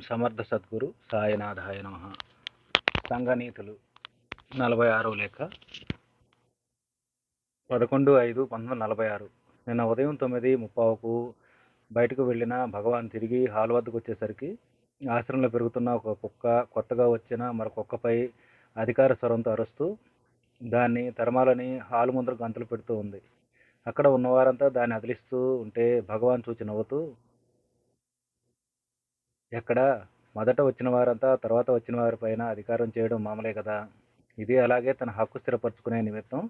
సమర్థ సద్గురు సాయనాథాయ నమ. సంఘనీతులు నలభై ఆరో లేఖ. పదకొండు ఐదు పంతొమ్మిది నలభై ఆరు. నిన్న ఉదయం తొమ్మిది ముప్పావుకు బయటకు వెళ్ళిన భగవాన్ తిరిగి హాల్ వద్దకు వచ్చేసరికి ఆశ్రమంలో పెరుగుతున్న ఒక కుక్క కొత్తగా వచ్చిన మరొక కుక్కపై అధికార స్వరంతో అరుస్తూ దాన్ని తరమాలని హాలు ముందర గంతులు పెడుతూ ఉంది. అక్కడ ఉన్నవారంతా దాన్ని అదిలిస్తూ ఉంటే భగవాన్ చూచి నవ్వుతూ ఎక్కడ? మొదట వచ్చిన వారంతా తర్వాత వచ్చిన వారిపైన అధికారం చేయడం మామూలే కదా. ఇది అలాగే తన హక్కు స్థిరపరచుకునే నిమిత్తం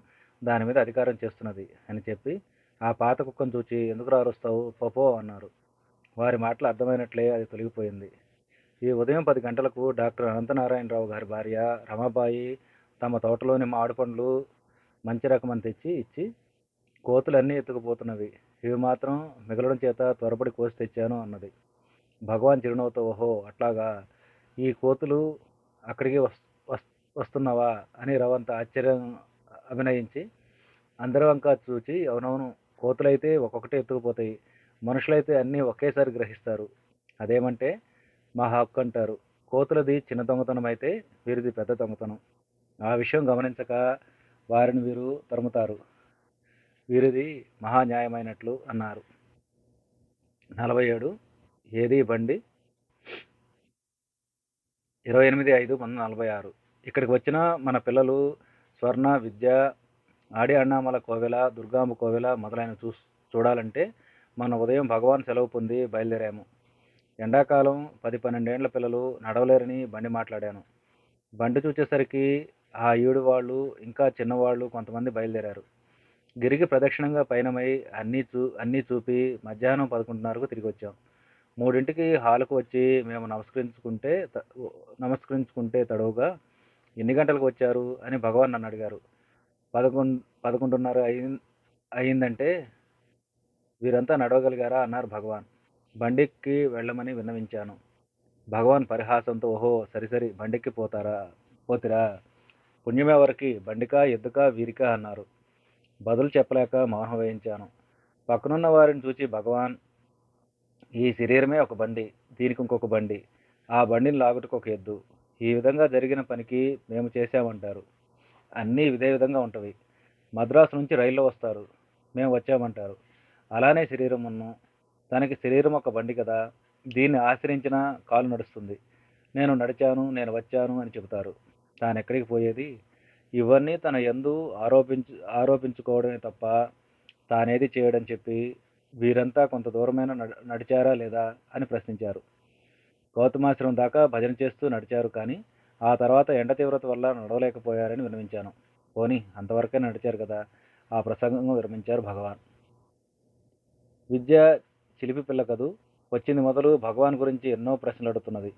దాని మీద అధికారం చేస్తున్నది అని చెప్పి ఆ పాత కుక్కను చూచి ఎందుకు రారుస్తావు పపో అన్నారు. వారి మాటలు అర్థమైనట్లే అది తొలగిపోయింది. ఈ ఉదయం పది గంటలకు డాక్టర్ అనంతనారాయణరావు గారి భార్య రమాబాయి తమ తోటలోని మామిడి పండ్లు మంచి రకమని తెచ్చి ఇచ్చి కోతులన్నీ ఎత్తుకుపోతున్నవి. ఇవి మాత్రం మిగలడం చేత త్వరపడి కోసి తెచ్చాను అన్నది. భగవాన్ చిరునవ్వుతో ఓహో అట్లాగా ఈ కోతులు అక్కడికి వస్ వస్తున్నావా అని రవంత ఆశ్చర్యం అభినయించి అందరి వంక చూచి అవునవును కోతులైతే ఒక్కొక్కటే ఎత్తుకుపోతాయి. మనుషులైతే అన్నీ ఒకేసారి గ్రహిస్తారు. అదేమంటే మా హక్కు అంటారు. కోతులది చిన్న దొంగతనం అయితే వీరిది పెద్ద దొంగతనం. ఆ విషయం గమనించక వారిని వీరు తరుముతారు. వీరిది మహాన్యాయమైనట్లు అన్నారు. నలభై ఏడు ఏది బండి? ఇరవై ఎనిమిది ఐదు పంతొమ్మిది నలభై ఆరు. ఇక్కడికి వచ్చిన మన పిల్లలు స్వర్ణ విద్య ఆడి అన్నామల కోవెల దుర్గాంబ కోవెల మొదలైన చూ చూడాలంటే మన ఉదయం భగవాన్ సెలవు పొంది బయలుదేరాము. ఎండాకాలం పది పన్నెండేండ్ల పిల్లలు నడవలేరని బండి మాట్లాడాను. బండి చూచేసరికి ఆ ఈడు వాళ్ళు ఇంకా చిన్నవాళ్ళు కొంతమంది బయలుదేరారు. గిరికి ప్రదక్షిణంగా పయనమై అన్నీ చూ అన్నీ చూపి మధ్యాహ్నం పదకొండున్నరకు తిరిగి వచ్చాం మూడింటికి హాల్కు వచ్చి మేము నమస్కరించుకుంటే త- నమస్కరించుకుంటే తడవుగా ఎన్ని గంటలకు వచ్చారు అని భగవాన్ నన్ను అడిగారు. పదకొండు పదకొండున్నర అయి అయిందంటే వీరంతా నడవగలిగారా అన్నారు భగవాన్. బండికి వెళ్ళమని విన్నవించాను. భగవాన్ పరిహాసంతో ఓహో సరి సరి బండికి పోతారా? పోతిరా. పుణ్యమెవరికి బండికా ఎద్దుకా వీరికా అన్నారు. బదులు చెప్పలేక మౌనం వహించాను పక్కనున్న వారిని చూచి భగవాన్ ఈ శరీరమే ఒక బండి దీనికి ఇంకొక బండి. ఆ బండిని లాగుటకు ఒక ఎద్దు. ఈ విధంగా జరిగిన పనికి మేము చేశామంటారు. అన్నీ ఇదే విధంగా ఉంటవి. మద్రాసు నుంచి రైల్లో వస్తారు. మేము వచ్చామంటారు. అలానే శరీరం ఉన్ను. తనకి శరీరం ఒక బండి కదా. దీన్ని ఆశ్రయించిన కాలు నడుస్తుంది. నేను నడిచాను నేను వచ్చాను అని చెబుతారు. తాను ఎక్కడికి పోయేది? ఇవన్నీ తన ఎందు ఆరోపించు ఆరోపించుకోవడమే తప్ప తానేది చేయడం చెప్పి వీరంతా కొంత దూరమైన నడిచారా లేదా అని ప్రశ్నించారు. గౌతమాశ్రమం దాకా భజన చేస్తూ నడిచారు కానీ ఆ తర్వాత ఎండ తీవ్రత వల్ల నడవలేకపోయారని విన్నవించాను. పోని అంతవరకే నడిచారు కదా ఆ ప్రసంగం విరమించారు భగవాన్. విద్య చిలిపి పిల్ల కదూ వచ్చింది మొదలు భగవాన్ గురించి ఎన్నో ప్రశ్నలు అడుగుతున్నది.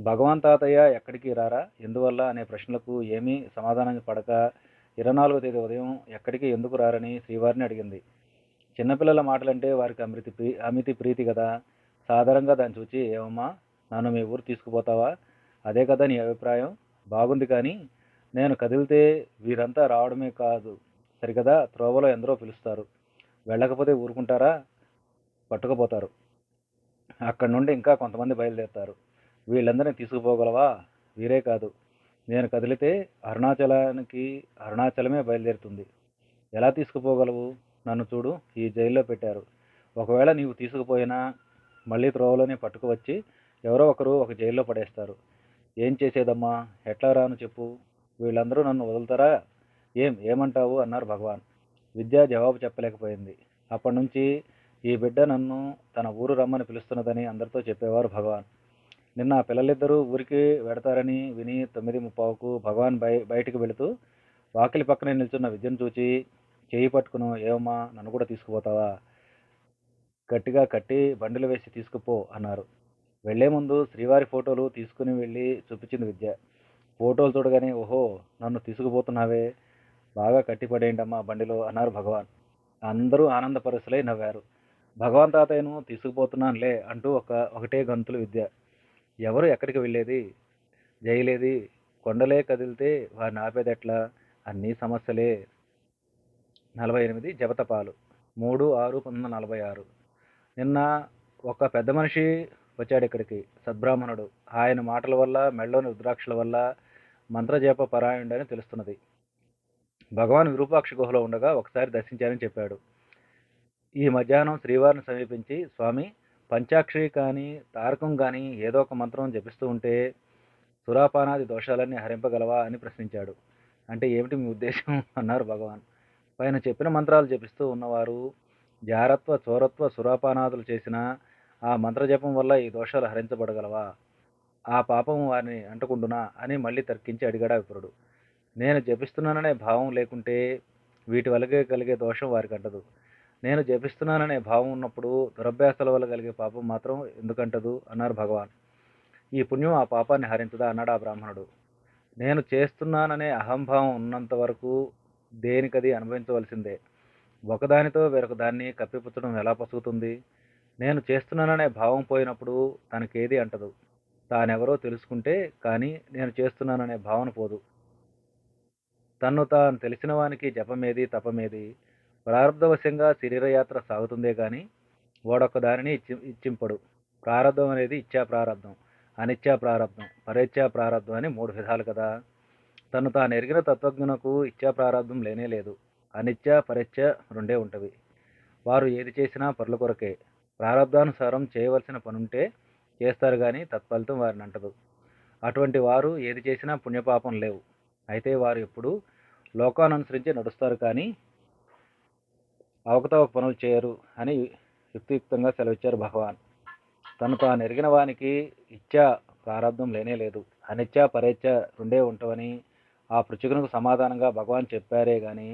భగవాన్ తాతయ్య ఎక్కడికి రారా ఎందువల్ల అనే ప్రశ్నలకు ఏమీ సమాధానం పడక ఇరవై నాలుగో తేదీ ఉదయం ఎక్కడికి ఎందుకు రారని శ్రీవారిని అడిగింది. చిన్నపిల్లల మాటలంటే వారికి అమృతి ప్రీ అమితి ప్రీతి కదా. సాధారణంగా దాన్ని చూచి ఏమమ్మా నన్ను మీ ఊరు తీసుకుపోతావా? అదే కదా నీ అభిప్రాయం. బాగుంది కానీ నేను కదిలితే వీరంతా రావడమే కాదు. సరికదా త్రోవలో ఎందరో పిలుస్తారు. వెళ్ళకపోతే ఊరుకుంటారా? పట్టుకుపోతారు. అక్కడి నుండి ఇంకా కొంతమంది బయలుదేరుతారు. వీళ్ళందరినీ తీసుకుపోగలవా? వీరే కాదు. నేను కదిలితే అరుణాచలానికి అరుణాచలమే బయలుదేరుతుంది. ఎలా తీసుకుపోగలవు? నన్ను చూడు ఈ జైల్లో పెట్టారు. ఒకవేళ నీవు తీసుకుపోయినా మళ్ళీ త్రోవలోనే పట్టుకువచ్చి ఎవరో ఒకరు ఒక జైల్లో పడేస్తారు. ఏం చేసేదమ్మా? ఎట్లా రాను చెప్పు. వీళ్ళందరూ నన్ను వదులుతారా? ఏం ఏమంటావు? అన్నారు భగవాన్. విద్య జవాబు చెప్పలేకపోయింది. అప్పటి నుంచి ఈ బిడ్డ నన్ను తన ఊరు రమ్మని పిలుస్తున్నదని అందరితో చెప్పేవారు భగవాన్. నిన్న పిల్లలిద్దరూ ఊరికి వెడతారని విని తొమ్మిది ముప్పావుకు భగవాన్ బయ బయటికి వెళుతూ వాకిలి పక్కనే నిల్చున్న విద్యను చూచి చేయి పట్టుకును ఏమమ్మా నన్ను కూడా తీసుకుపోతావా? గట్టిగా కట్టి బండిలో వేసి తీసుకుపో అన్నారు. వెళ్ళే ముందు శ్రీవారి ఫోటోలు తీసుకుని వెళ్ళి చూపించింది విద్య. ఫోటోలు చూడగానే ఓహో నన్ను తీసుకుపోతున్నావే బాగా కట్టిపడేయండమ్మా బండిలో అన్నారు భగవాన్. అందరూ ఆనందపరుసులై నవ్వారు. భగవాన్ తాతయ్యను తీసుకుపోతున్నానులే అంటూ ఒక ఒకటే గంతులు విద్య. ఎవరు ఎక్కడికి వెళ్ళేది? జైలేది? కొండలే కదిలితే వారిని ఆపేదెట్లా? అన్నీ సమస్యలే. నలభై ఎనిమిది జపతపాలు మూడు ఆరు పంతొమ్మిది వందల నలభై ఆరు. నిన్న ఒక పెద్ద మనిషి వచ్చాడు ఇక్కడికి సద్బ్రాహ్మణుడు. ఆయన మాటల వల్ల మెళ్ళలోని రుద్రాక్షల వల్ల మంత్రజప పరాయణుడని తెలుస్తున్నది. భగవాన్ విరూపాక్ష గుహలో ఉండగా ఒకసారి దర్శించారని చెప్పాడు. ఈ మధ్యాహ్నం శ్రీవారిని సమీపించి స్వామి పంచాక్షరి కానీ తారకం కానీ ఏదో ఒక మంత్రం జపిస్తూ ఉంటే సురాపానాది దోషాలన్నీ హరింపగలవా? అని ప్రశ్నించాడు. అంటే ఏమిటి మీ ఉద్దేశం? అన్నారు భగవాన్. పైన చెప్పిన మంత్రాలు జపిస్తూ ఉన్నవారు జారత్వ చోరత్వ సురాపానాదులు చేసిన ఆ మంత్రజపం వల్ల ఈ దోషాలు హరించబడగలవా? ఆ పాపం వారిని అంటుకుంటున్నా అని మళ్ళీ తర్కించి అడిగాడు విప్రుడు. నేను జపిస్తున్నాననే భావం లేకుంటే వీటి వల్ల కలిగే దోషం వారికి అంటదు. నేను జపిస్తున్నాననే భావం ఉన్నప్పుడు దురభ్యాసాల వల్ల కలిగే పాపం మాత్రం ఎందుకంటదు? అన్నారు భగవాన్. ఈ పుణ్యం ఆ పాపాన్ని హరించదా? అన్నాడు ఆ బ్రాహ్మణుడు. నేను చేస్తున్నాననే అహంభావం ఉన్నంత వరకు దేనికది అనుభవించవలసిందే? ఒకదానితో వేరొక దాన్ని కప్పిపుచ్చడం ఎలా పసుగుతుంది? నేను చేస్తున్నాననే భావం పోయినప్పుడు తనకేది అంటదు. తానెవరో తెలుసుకుంటే కానీ నేను చేస్తున్నాననే భావన పోదు. తన్ను తాను తెలిసిన వానికి జపమేది తపమేది ప్రారంధవశంగా శరీరయాత్ర సాగుతుందే కానీ ఓడొక్క దానిని ఇచ్చి ఇచ్చింపడు. ప్రారంధం అనేది ఇచ్చా ప్రారంధం అనిచ్చా ప్రారంధం పరేచ్ఛా ప్రారంధం అని మూడు విధాలు కదా? తను తాను ఎరిగిన తత్వజ్ఞునకు ఇచ్చా ప్రారంధం లేనే లేదు. అనిత్య పరీక్ష రెండే ఉంటవి. వారు ఏది చేసినా పరుల కొరకే. ప్రారంధానుసారం చేయవలసిన పనుంటే చేస్తారు కానీ తత్ఫలితం వారిని అంటదు. అటువంటి వారు ఏది చేసినా పుణ్యపాపం లేవు. అయితే వారు ఎప్పుడు లోకాననుసరించి నడుస్తారు కానీ అవకతవక పనులు చేయరు అని యుక్తియుక్తంగా సెలవిచ్చారు భగవాన్. తను తాను ఎరిగిన వానికి ఇచ్చా ప్రారంధం లేనే లేదు. అనిచ్చా పరేచ్ఛ రెండే ఉంటవని ఆ పృచుకునకు సమాధానంగా భగవాన్ చెప్పారే కానీ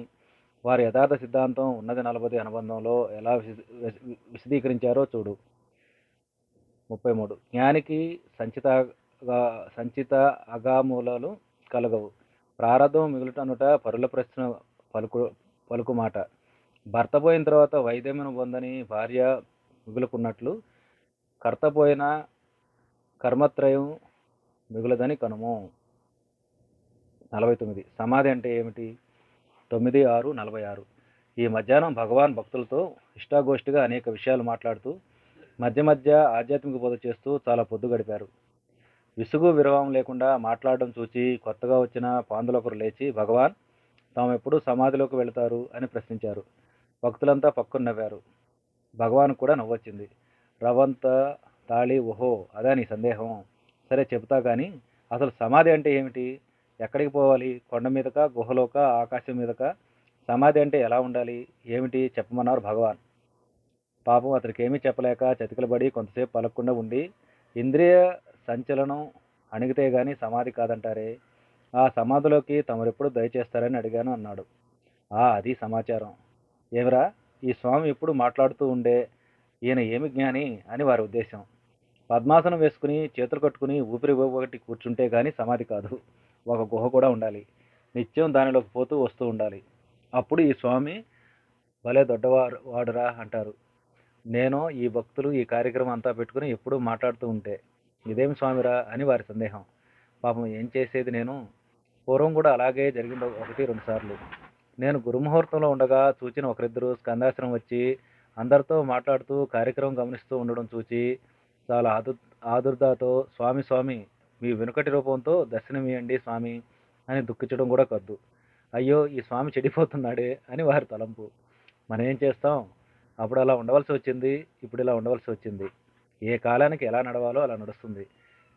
వారి యథార్థ సిద్ధాంతం ఉన్నది నలభై అనుబంధంలో ఎలా విశదీకరించారో చూడు. ముప్పై మూడు జ్ఞానికి సంచిత సంచిత అగామూలాలు కలగవు. ప్రారంధం మిగులుటనుట పరుల ప్రశ్న పలుకు పలుకు మాట భర్త పోయిన తర్వాత వైద్యమును పొందని భార్య మిగులుకున్నట్లు కర్త పోయిన కర్మత్రయం మిగులదని కనుము. నలభై తొమ్మిది. సమాధి అంటే ఏమిటి? తొమ్మిది ఆరు నలభై ఆరు. ఈ మధ్యాహ్నం భగవాన్ భక్తులతో ఇష్టాగోష్ఠిగా అనేక విషయాలు మాట్లాడుతూ మధ్య మధ్య ఆధ్యాత్మిక బోధ చేస్తూ చాలా పొద్దు గడిపారు. విసుగు విరవం లేకుండా మాట్లాడడం చూచి కొత్తగా వచ్చిన పాందులొకరు లేచి భగవాన్ తాము ఎప్పుడు సమాధిలోకి వెళతారు అని ప్రశ్నించారు. భక్తులంతా పక్కన నవ్వారు. భగవాన్ కూడా నవ్వొచ్చింది. రవంత తాళి ఓహో అదా నీ సందేహం? సరే చెబుతా కానీ అసలు సమాధి అంటే ఏమిటి? ఎక్కడికి పోవాలి? కొండ మీదక గుహలోక ఆకాశం మీదక? సమాధి అంటే ఎలా ఉండాలి? ఏమిటి? చెప్పమన్నారు భగవాన్. పాపం అతనికి ఏమీ చెప్పలేక చతికిలబడి కొంతసేపు పలకకుండా ఉండి ఇంద్రియ సంచలనం అణిగితే గాని సమాధి కాదంటారే? ఆ సమాధిలోకి తమరెప్పుడు దయచేస్తారని అడిగాను అన్నాడు. ఆ అది సమాచారం. ఏమిరా? ఈ స్వామి ఎప్పుడు మాట్లాడుతూ ఉండే ఈయన ఏమి జ్ఞాని అని వారి ఉద్దేశం. పద్మాసనం వేసుకుని చేతులు కట్టుకుని ఊపిరి ఒకటి కూర్చుంటే కానీ సమాధి కాదు. ఒక గుహ కూడా ఉండాలి. నిత్యం దానిలోకి పోతూ వస్తూ ఉండాలి. అప్పుడు ఈ స్వామి భలే దొడ్డవారు వాడురా అంటారు. నేను ఈ భక్తులు ఈ కార్యక్రమం అంతా పెట్టుకుని ఎప్పుడూ మాట్లాడుతూ ఉంటే ఇదేం స్వామిరా? అని వారి సందేహం. పాపం ఏం చేసేది నేను? పూర్వం కూడా అలాగే జరిగింది ఒకటి రెండు సార్లు. నేను గురుముహూర్తంలో ఉండగా చూచిన ఒకరిద్దరు స్కందాశ్రమం వచ్చి అందరితో మాట్లాడుతూ కార్యక్రమం గమనిస్తూ ఉండడం చూచి చాలా ఆదు ఆదుర్దాతో స్వామి స్వామి మీ వెనుకటి రూపంతో దర్శనమియండి స్వామి అని దుఃఖించడం కూడా కద్దు. అయ్యో ఈ స్వామి చెడిపోతున్నాడే అని వారి తలంపు. మనం ఏం చేస్తాం? అప్పుడు అలా ఉండవలసి వచ్చింది ఇప్పుడు ఇలా ఉండవలసి వచ్చింది. ఏ కాలానికి ఎలా నడవాలో అలా నడుస్తుంది.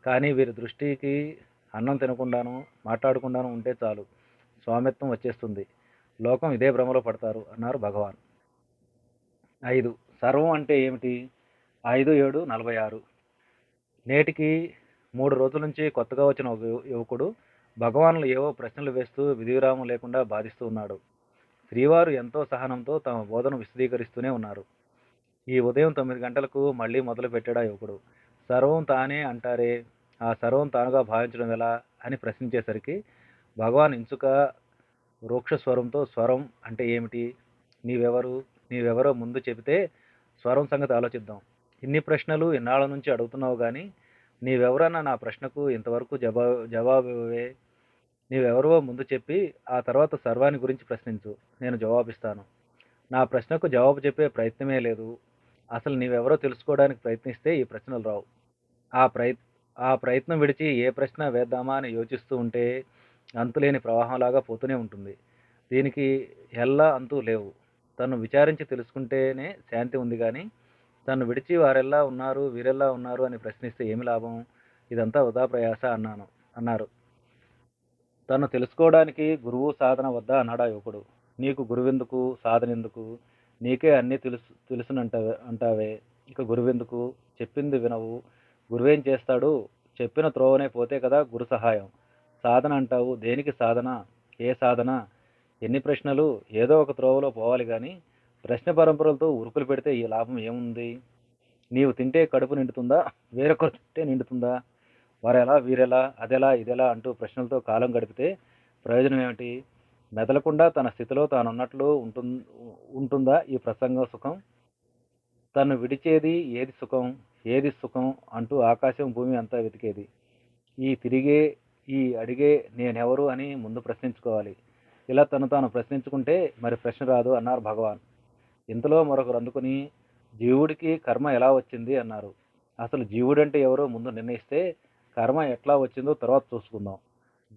కానీ వీరి దృష్టికి అన్నం తినకుండాను మాట్లాడకుండాను ఉంటే చాలు. స్వామిత్వం వచ్చేస్తుంది. లోకం ఇదే భ్రమలో పడతారు అన్నారు భగవాన్. ఐదు. సర్వం అంటే ఏమిటి? ఐదు ఏడు నలభై ఆరు. నేటికి మూడు రోజుల నుంచి కొత్తగా వచ్చిన ఒక యువకుడు భగవాన్లు ఏవో ప్రశ్నలు వేస్తూ విధివిరామం లేకుండా బాధిస్తూ ఉన్నాడు. శ్రీవారు ఎంతో సహనంతో తమ బోధను విశదీకరిస్తూనే ఉన్నారు. ఈ ఉదయం తొమ్మిది గంటలకు మళ్ళీ మొదలు పెట్టాడు ఆ యువకుడు. సర్వం తానే అంటారే ఆ సర్వం తానుగా భావించడం ఎలా? అని ప్రశ్నించేసరికి భగవాన్ ఇంచుక వృక్ష స్వరంతో స్వరం అంటే ఏమిటి? నీవెవరు? నీవెవరో ముందు చెబితే స్వరం సంగతి ఆలోచిద్దాం. ఇన్ని ప్రశ్నలు ఇన్నాళ్ళ నుంచి అడుగుతున్నావు కానీ నీవెవరన్నా నా ప్రశ్నకు ఇంతవరకు జవా జవాబు నీవెవరో ముందు చెప్పి ఆ తర్వాత సర్వాన్ని గురించి ప్రశ్నించు. నేను జవాబిస్తాను. నా ప్రశ్నకు జవాబు చెప్పే ప్రయత్నమే లేదు. అసలు నీవెవరో తెలుసుకోవడానికి ప్రయత్నిస్తే ఈ ప్రశ్నలు రావు. ఆ ప్రయత్ ఆ ప్రయత్నం విడిచి ఏ ప్రశ్న వేద్దామా అని యోచిస్తూ ఉంటే అంతులేని ప్రవాహంలాగా పోతూనే ఉంటుంది. దీనికి ఎల్లా అంతూ లేవు. తను విచారించి తెలుసుకుంటేనే శాంతి ఉంది కానీ తను విడిచి వారెల్లా ఉన్నారు వీరెల్లా ఉన్నారు అని ప్రశ్నిస్తే ఏమి లాభం? ఇదంతా వృధా ప్రయాస అన్నాను అన్నారు. తను తెలుసుకోవడానికి గురువు సాధన వద్ద? అన్నాడా యువకుడు. నీకు గురువెందుకు? సాధనెందుకు? నీకే అన్నీ తెలుసు తెలుసునంటావే అంటావే. ఇక గురువెందుకు? చెప్పింది వినవు. గురువేం చేస్తాడు? చెప్పిన త్రోవనే పోతే కదా గురు సహాయం. సాధన అంటావు. దేనికి సాధన? ఏ సాధన? ఎన్ని ప్రశ్నలు? ఏదో ఒక త్రోవలో పోవాలి కానీ ప్రశ్న పరంపరలతో ఉరుకులు పెడితే ఈ లాభం ఏముంది? నీవు తింటే కడుపు నిండుతుందా? వేరొకరు తింటే నిండుతుందా? వారెలా వీరెలా అదెలా ఇదెలా అంటూ ప్రశ్నలతో కాలం గడిపితే ప్రయోజనం ఏమిటి? మెదలకుండా తన స్థితిలో తానున్నట్లు ఉంటు ఉంటుందా ఈ ప్రసంగ సుఖం? తను విడిచేది ఏది సుఖం? ఏది సుఖం అంటూ ఆకాశం భూమి అంతా వెతికేది. ఈ తిరిగే ఈ అడిగే నేనెవరు అని ముందు ప్రశ్నించుకోవాలి. ఇలా తను తాను ప్రశ్నించుకుంటే మరి ప్రశ్న రాదు అన్నారు భగవాన్. ఇంతలో మరొకరు అందుకుని జీవుడికి కర్మ ఎలా వచ్చింది? అన్నారు. అసలు జీవుడంటే ఎవరో ముందు నిర్ణయిస్తే కర్మ ఎట్లా వచ్చిందో తర్వాత చూసుకుందాం.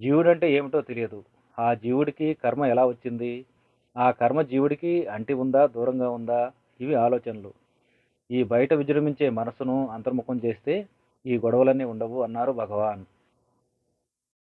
జీవుడంటే ఏమిటో తెలియదు. ఆ జీవుడికి కర్మ ఎలా వచ్చింది? ఆ కర్మ జీవుడికి అంటి ఉందా దూరంగా ఉందా? ఇవి ఆలోచనలు. ఈ బయట విజృంభించే మనసును అంతర్ముఖం చేస్తే ఈ గొడవలన్నీ ఉండవు అన్నారు భగవాన్.